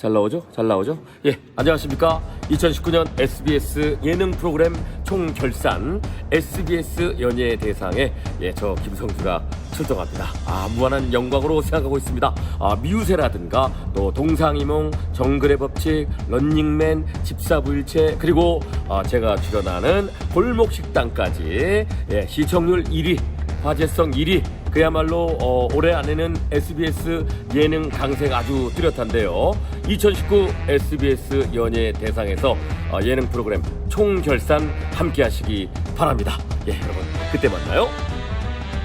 잘 나오죠? 잘 나오죠? 예, 안녕하십니까? 2019년 SBS 예능 프로그램 총결산 SBS 연예 대상에 예, 저 김성주가 출동합니다. 아, 무한한 영광으로 생각하고 있습니다. 아, 미우새라든가 또 동상이몽, 정글의 법칙, 런닝맨, 집사부일체 그리고 아, 제가 출연하는 골목식당까지 예, 시청률 1위 화제성 1위 그야말로 어, 올해 안에는 SBS 예능 강세가 아주 뚜렷한데요 2019 SBS 연예 대상에서 어, 예능 프로그램 총결산 함께 하시기 바랍니다 예 여러분 그때 만나요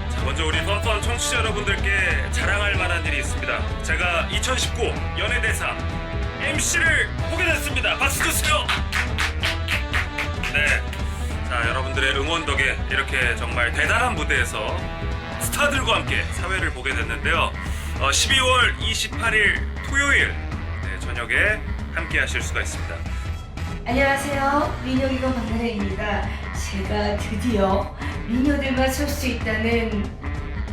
자, 먼저 우리 펀펀 청취자 여러분들께 자랑할 만한 일이 있습니다. 제가 2019 연예대상 MC를 보게 됐습니다. 박수 주세요. 네. 자, 여러분들의 응원 덕에 이렇게 정말 대단한 무대에서 스타들과 함께 사회를 보게 됐는데요. 어, 12월 28일 토요일 네, 저녁에 함께 하실 수가 있습니다. 안녕하세요. 미녀기관 박나래입니다. 제가 드디어 미녀들만 설 수 있다는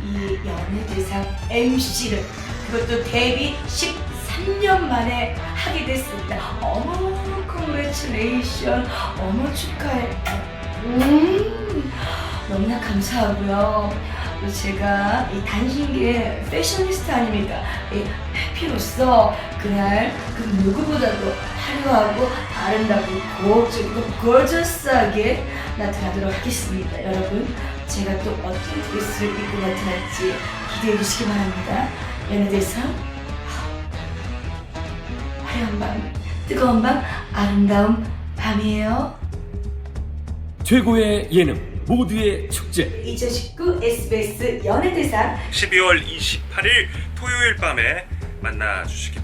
이 연예대상 MC를 그것도 데뷔 13년 만에 하게 됐습니다. 어머, 콩그레츄레이션. 어머, 축하해. 음, 너무나 감사하고요. 또 제가 이 단신기의 패셔니스타 아닙니까? 이 해피로서 그날 그 누구보다도 화려하고 아름답고 고적이고 고저스하게 나타나도록 하겠습니다. 여러분, 제가 또 어떤 드레스를 입고 나타날지 기대해 주시기 바랍니다. 연예대상 화려한 밤, 뜨거운 밤, 아름다운 밤이에요. 최고의 예능 모두의 축제 2019 SBS 연예대상 12월 28일 토요일 밤에 만나 주시기 바랍니다.